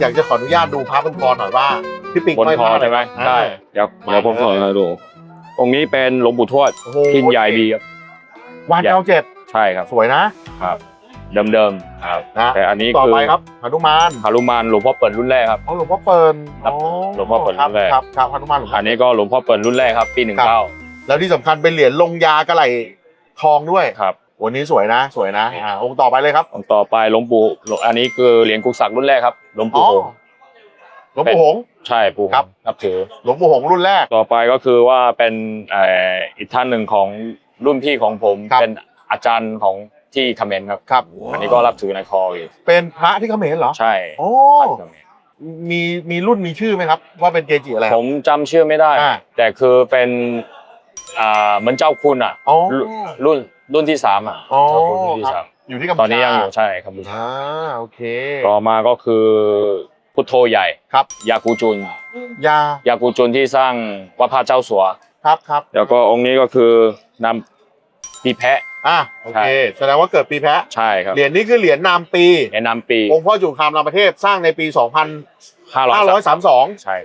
อยากจะขออนุญาตดูพระบนคอหน่อยว่าพี่ปิงบนห้อยคอพระะรใช่ไหมอ่าได้เดี๋ยวเดี๋ยวผมสอนให้ดูองค์นี้เป็นหลวงปู่ทวดโอ้โหพินใหญ่ดีครับวานเก้าเจ็ดใช่ครับสวยนะครับเดิมๆครับ นะแต่อันนี้ต่อคือไปครับหนุมานฮารุมานหลวงพ่อเปิดรุ่นแรกครับ อ๋อหลวงพ่อเปิลครับอ๋อหลวงพ่อเปิ่นรุ่นแรก ครับครับหนุมานหลวงพ่อันนี้ก็หลวงพ่อเปิดรุ่นแรกครับ ปีหนึ่งครัเก้าบแล้วที่สำคัญเป็นเหรียญลงยากระไหลทองด้วย ครับ วันนี้สวยนะสวยนะอ่าองค์ต่อไปเลยครับ องค์ต่อไปหลวงปู่หลวงอันนี้คือเหรียญกุศักดิ์รุ่นแรกครับหลวงอ๋ปู่อหงส์หลวงปู่หงส์ ใช่ปู่หงส์ครับ นับถือ หลวงปู่หงส์รุ่นแรก ต่อไปก็คือว่าเป็นเอ่ออีกท่านหนึ่งของรุ่นพี่ของผมครับ เป็นอาจารย์ของที่คอมเขมนต์ครับ ครับอันนี้ก็รับถือในคออยู่เป็นพระที่เขมรเหรอใช่โอ้พระที่เขมรมีมีรุ่นมีชื่อไหมครับ ว่าเป็นเกจิอะไรคผรับ มจำชื่อไม่ได้ อ่า แต่คือเป็นอ่าเหมือนเจ้าคุณอะ อ๋อรุ่นรุ่น ที่สามอะอ๋อเจ้าคุณรุ่นที่ครัสาบมอยู่ที่กัมพูชาตอนนี้ยังอยู่ใช่ครับอ่าโอเค ต่อมาก็คือพุทโธใหญ่ครับ ยากูจุน ยายากูจุนที่สร้างวัดพระเจ้าสัว ครับครับแล้วก็องค์นี้ก็คือนำปีแพะ อะโอเค แสดงว่าเกิดปีแพะ ใช่ครับ เหรียญนี้คือเหรียญนามปีแนะนำปี องค์พ่อจุกคามรามประเทศสร้างในปีห้าร้อย2532 ใช่ครับ